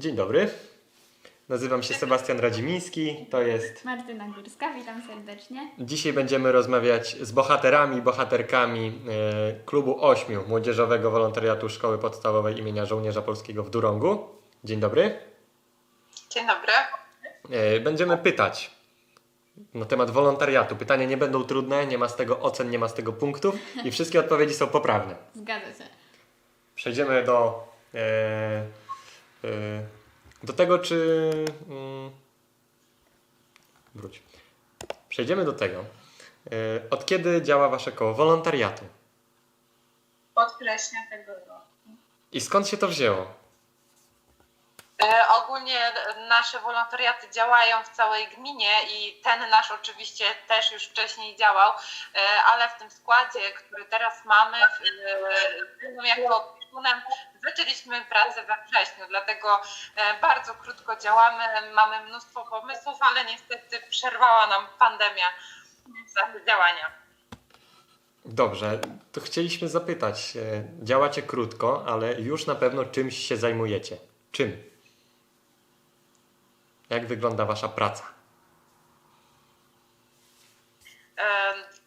Dzień dobry. Nazywam się Sebastian Radzimiński. To jest. Martyna Górska, witam serdecznie. Dzisiaj będziemy rozmawiać z bohaterami i bohaterkami e, klubu ośmiu młodzieżowego wolontariatu Szkoły Podstawowej imienia Żołnierza Polskiego w Durągu. Dzień dobry. Dzień dobry. E, Będziemy pytać na temat wolontariatu. Pytania nie będą trudne, nie ma z tego ocen, nie ma z tego punktów i wszystkie odpowiedzi są poprawne. Zgadza się. Przejdziemy do, e, e, do tego, czy. Mm, wróć. Przejdziemy do tego. E, od kiedy działa Wasze koło wolontariatu? Od września tego roku. I skąd się to wzięło? E, ogólnie nasze wolontariaty działają w całej gminie i ten nasz oczywiście też już wcześniej działał, e, ale w tym składzie, który teraz mamy, w, e, jako opiekunem, zaczęliśmy pracę we wrześniu, dlatego e, bardzo krótko działamy, mamy mnóstwo pomysłów, ale niestety przerwała nam pandemia nasze działania. Dobrze, to chcieliśmy zapytać. e, Działacie krótko, ale już na pewno czymś się zajmujecie. Czym? Jak wygląda Wasza praca?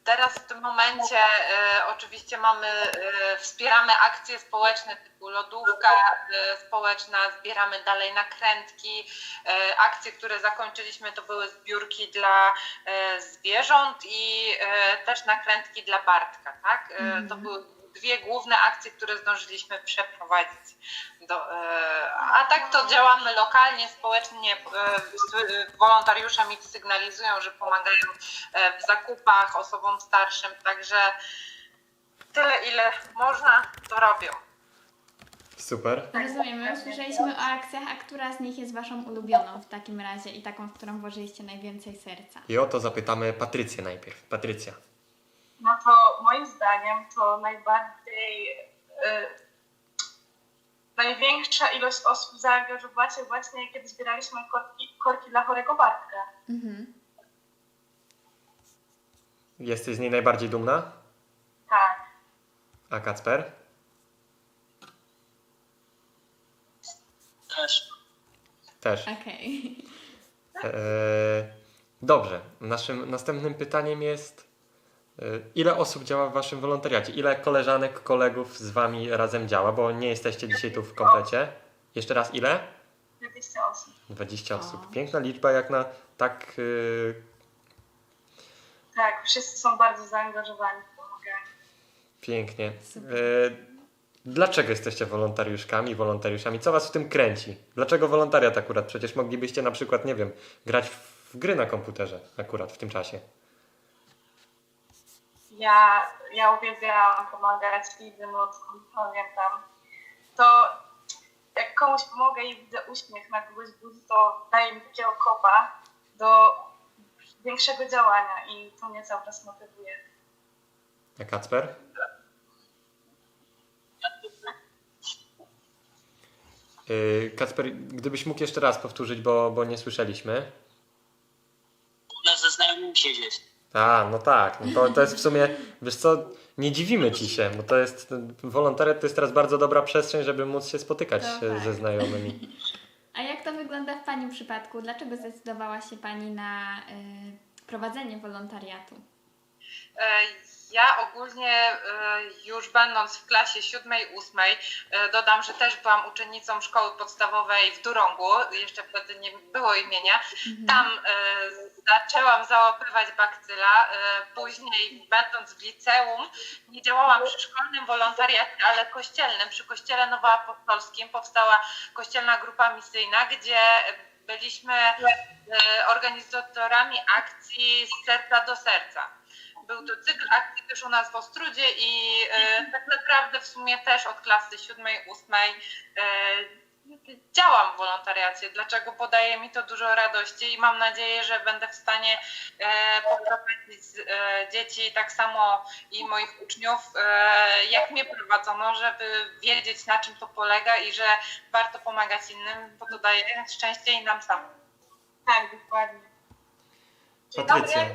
Teraz w tym momencie e, oczywiście mamy, e, wspieramy akcje społeczne typu lodówka e, społeczna, zbieramy dalej nakrętki. E, akcje, które zakończyliśmy to były zbiórki dla e, zwierząt i e, też nakrętki dla Bartka, tak? E, Mhm. To były dwie główne akcje, które zdążyliśmy przeprowadzić. Do, e, a tak to działamy lokalnie, społecznie. e, z- Wolontariusze mi sygnalizują, że pomagają e, w zakupach osobom starszym, także tyle ile można, to robią. Super. Rozumiemy, słyszeliśmy o akcjach, a która z nich jest Waszą ulubioną w takim razie i taką, w którą włożyliście najwięcej serca? I o to zapytamy Patrycję najpierw. Patrycja. No to moim zdaniem to najbardziej y, największa ilość osób zaangażowała się właśnie kiedy zbieraliśmy korki, korki dla chorego Bartka. Mhm. Jesteś z niej najbardziej dumna? Tak. A Kacper? Też. Też. Okej. Eee, dobrze. Naszym następnym pytaniem jest, e, ile osób działa w waszym wolontariacie? Ile koleżanek, kolegów z wami razem działa? Bo nie jesteście dzisiaj tu w komplecie. Jeszcze raz, ile? 20 osób. 20 osób. Piękna liczba, jak na tak. e, Tak, wszyscy są bardzo zaangażowani w pomaganie. pięknie. E, dlaczego jesteście wolontariuszkami, wolontariuszami? Co was w tym kręci? Dlaczego wolontariat akurat? Przecież moglibyście na przykład, nie wiem, grać w gry na komputerze akurat w tym czasie. Ja, ja uwielbiałam pomagać innym ludzkom, pamiętam. To jak komuś pomogę i widzę uśmiech na kogoś buzi, to daje mi takiego kopa do większego działania i to mnie cały czas motywuje. A Kacper? Yy, Kacper, gdybyś mógł jeszcze raz powtórzyć, bo, bo nie słyszeliśmy. na ze znajomym siedzieć. A, no tak, no to, to jest w sumie, wiesz co, nie dziwimy ci się, bo to jest, wolontariat to jest teraz bardzo dobra przestrzeń, żeby móc się spotykać e, tak. ze znajomymi. A jak to wygląda w Pani przypadku? Dlaczego zdecydowała się Pani na y, prowadzenie wolontariatu? E, Ja ogólnie e, już będąc w klasie siódmej, ósmej, e, dodam, że też byłam uczennicą szkoły podstawowej w Durągu, jeszcze wtedy nie było imienia. Mhm. Tam zaczęłam załapywać bakcyla. Później, będąc w liceum, nie działałam przy szkolnym wolontariacie, ale kościelnym. Przy Kościele Nowoapostolskim powstała kościelna grupa misyjna, gdzie byliśmy organizatorami akcji z serca do serca. Był to cykl akcji też u nas w Ostrudzie i e, tak naprawdę w sumie też od klasy siódmej, ósmej e, działam w wolontariacie. Dlaczego? Bo daje mi to dużo radości i mam nadzieję, że będę w stanie e, poprowadzić e, dzieci tak samo i moich uczniów, e, jak mnie prowadzono, żeby wiedzieć na czym to polega i że warto pomagać innym, bo to daje szczęście i nam samym. Tak, dokładnie. Dzień Patrycja.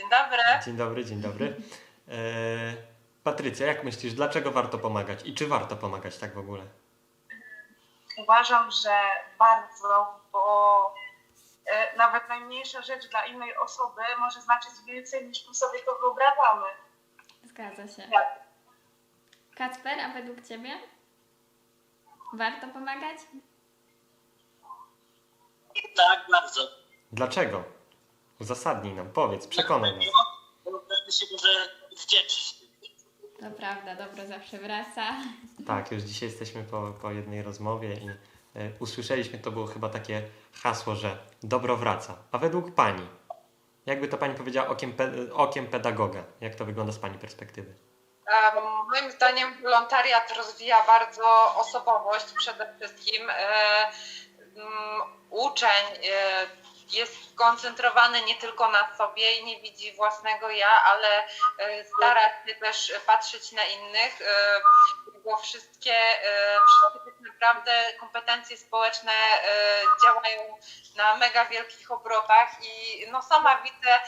Dzień dobry. Dzień dobry, dzień dobry. E, Patrycja, jak myślisz, dlaczego warto pomagać i czy warto pomagać tak w ogóle? uważam, że bardzo, bo e, nawet najmniejsza rzecz dla innej osoby może znaczyć więcej niż my sobie to wyobrażamy. Zgadza się. Tak. Kacper, a według Ciebie? Warto pomagać? Tak, bardzo. Dlaczego? Uzasadnij nam, powiedz, przekonaj nas. Każdy się może wdzięczyć. To prawda, dobro zawsze wraca. Tak, już dzisiaj jesteśmy po, po jednej rozmowie i e, usłyszeliśmy, to było chyba takie hasło, że dobro wraca. A według Pani, jakby to Pani powiedziała okiem, pe, okiem pedagoga, jak to wygląda z Pani perspektywy? Moim zdaniem wolontariat rozwija bardzo osobowość przede wszystkim. E, Uczeń e, jest skoncentrowany nie tylko na sobie i nie widzi własnego ja, ale e, stara się też patrzeć na innych, e, bo wszystkie, e, wszystkie tak naprawdę kompetencje społeczne działają na mega wielkich obrotach i no sama widzę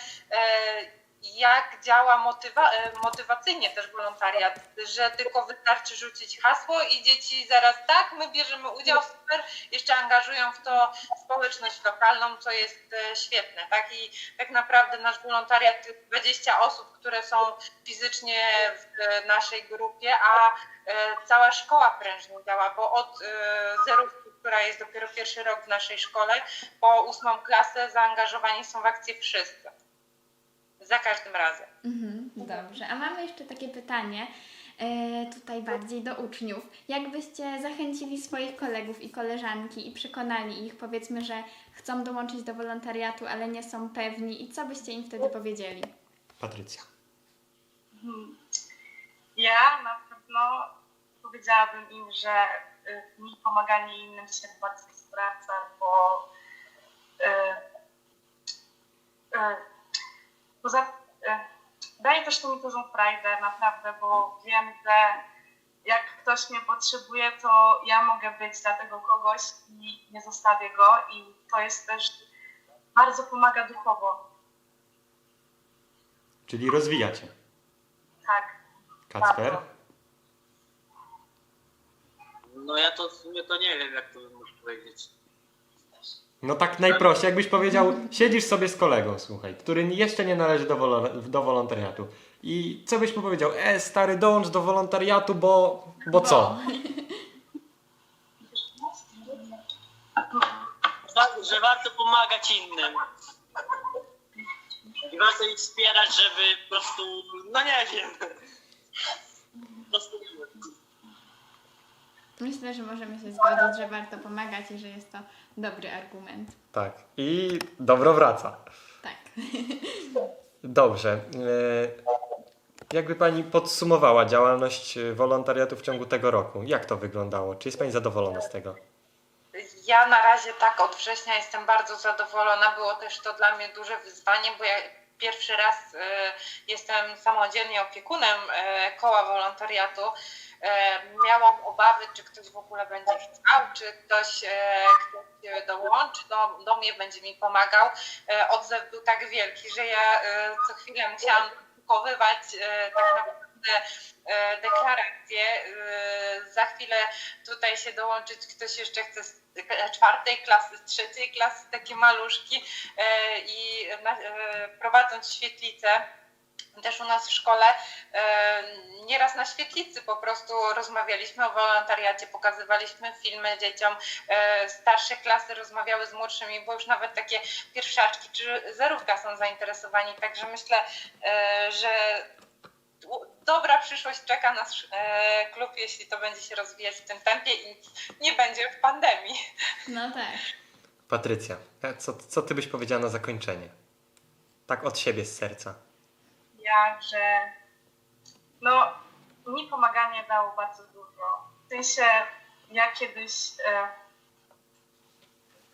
jak działa motywa- e, motywacyjnie też wolontariat, że tylko wystarczy rzucić hasło i dzieci zaraz tak, my bierzemy udział, super, jeszcze angażują w to społeczność lokalną, co jest e, świetne, tak? I tak naprawdę nasz wolontariat to jest 20 osób, które są fizycznie w e, naszej grupie, a cała szkoła prężnie działa, bo od zerówki, która jest dopiero pierwszy rok w naszej szkole, po ósmą klasę zaangażowani są w akcję wszyscy. Za każdym razem. Mhm, dobrze. A mamy jeszcze takie pytanie, e, tutaj bardziej do uczniów. Jak byście zachęcili swoich kolegów i koleżanki i przekonali ich, powiedzmy, że chcą dołączyć do wolontariatu, ale nie są pewni i co byście im wtedy powiedzieli? Patrycja. Hmm. Ja na pewno powiedziałabym im, że y, mi pomaganie innym się bardzo sprawdza, bo y, y, poza, y, daje też to mi dużą frajdę, naprawdę, bo wiem, że jak ktoś mnie potrzebuje, to ja mogę być dla tego kogoś i nie zostawię go i to jest też, bardzo pomaga duchowo, Czyli rozwijacie. tak. Kacper? Bardzo. No ja to w sumie to nie wiem, jak to można powiedzieć. No tak najprościej, jakbyś powiedział, siedzisz sobie z kolegą, słuchaj, który jeszcze nie należy do, wolo- do wolontariatu. I co byś mu powiedział? E, stary, dołącz do wolontariatu, bo, bo co? Wa- Że warto pomagać innym. I warto ich wspierać, żeby po prostu, no nie wiem. Po prostu Myślę, że możemy się zgodzić, że warto pomagać i że jest to dobry argument. Tak. I dobro wraca. Tak. Dobrze. E, Jakby Pani podsumowała działalność wolontariatu w ciągu tego roku? Jak to wyglądało? Czy jest Pani zadowolona z tego? Ja na razie tak od września jestem bardzo zadowolona. Było też to dla mnie duże wyzwanie, bo ja pierwszy raz e, jestem samodzielnie opiekunem e, koła wolontariatu. Miałam obawy, czy ktoś w ogóle będzie chciał, czy ktoś, e, ktoś dołączy do, do mnie, będzie mi pomagał. E, odzew był tak wielki, że ja e, co chwilę musiałam drukowywać tak naprawdę deklaracje. Za chwilę tutaj się dołączyć ktoś jeszcze chce z czwartej klasy, z trzeciej klasy, takie maluszki i prowadząc świetlicę. Też u nas w szkole nieraz na świetlicy po prostu rozmawialiśmy o wolontariacie, pokazywaliśmy filmy dzieciom. E, starsze klasy rozmawiały z młodszymi, bo już nawet takie pierwszaczki czy zerówka są zainteresowani. Także myślę, e, że dobra przyszłość czeka nas e, klub, jeśli to będzie się rozwijać w tym tempie i nie będzie w pandemii. No tak. Patrycja, co, co Ty byś powiedziała na zakończenie? Tak od siebie, z serca. Ja, że no, mi pomaganie dało bardzo dużo. W sensie, ja kiedyś e,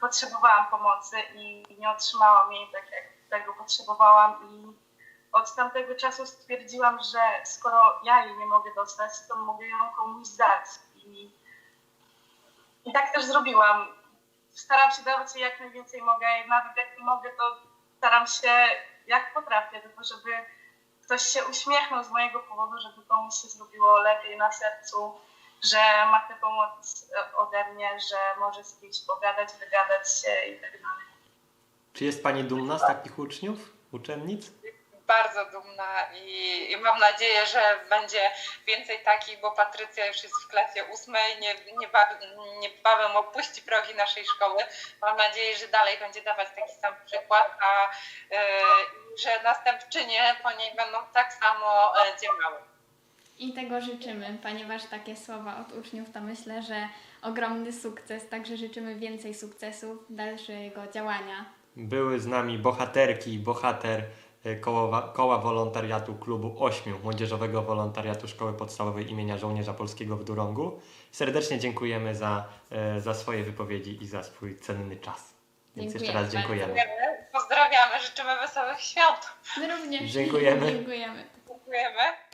potrzebowałam pomocy i nie otrzymałam jej tak, jak tego potrzebowałam i od tamtego czasu stwierdziłam, że skoro ja jej nie mogę dostać, to mogę ją komuś dać. I, i tak też zrobiłam. Staram się dawać jej jak najwięcej mogę, nawet jak nie mogę, to staram się jak potrafię, tylko żeby ktoś się uśmiechnął z mojego powodu, żeby komuś się zrobiło lepiej na sercu że ma tę pomoc e, ode mnie, że może z kimś pogadać, wygadać się i tak dalej. Czy jest Pani dumna z takich uczniów, uczennic? Bardzo dumna i, i mam nadzieję, że będzie więcej takich, bo Patrycja już jest w klasie ósmej, nie, niebawem, niebawem opuści progi naszej szkoły. Mam nadzieję, że dalej będzie dawać taki sam przykład, a e, że następczynie po niej będą tak samo e, działały. I tego życzymy, ponieważ takie słowa od uczniów to myślę, że ogromny sukces, także życzymy więcej sukcesów, dalszego działania. Były z nami bohaterki i bohater koła, koła wolontariatu klubu ośmiu Młodzieżowego Wolontariatu Szkoły Podstawowej imienia Żołnierza Polskiego w Durągu. Serdecznie dziękujemy za, e, za swoje wypowiedzi i za swój cenny czas. Więc jeszcze Dziękujemy raz dziękujemy. Pozdrawiamy, życzymy wesołych świąt. My również Dziękujemy. dziękujemy. Dziękujemy.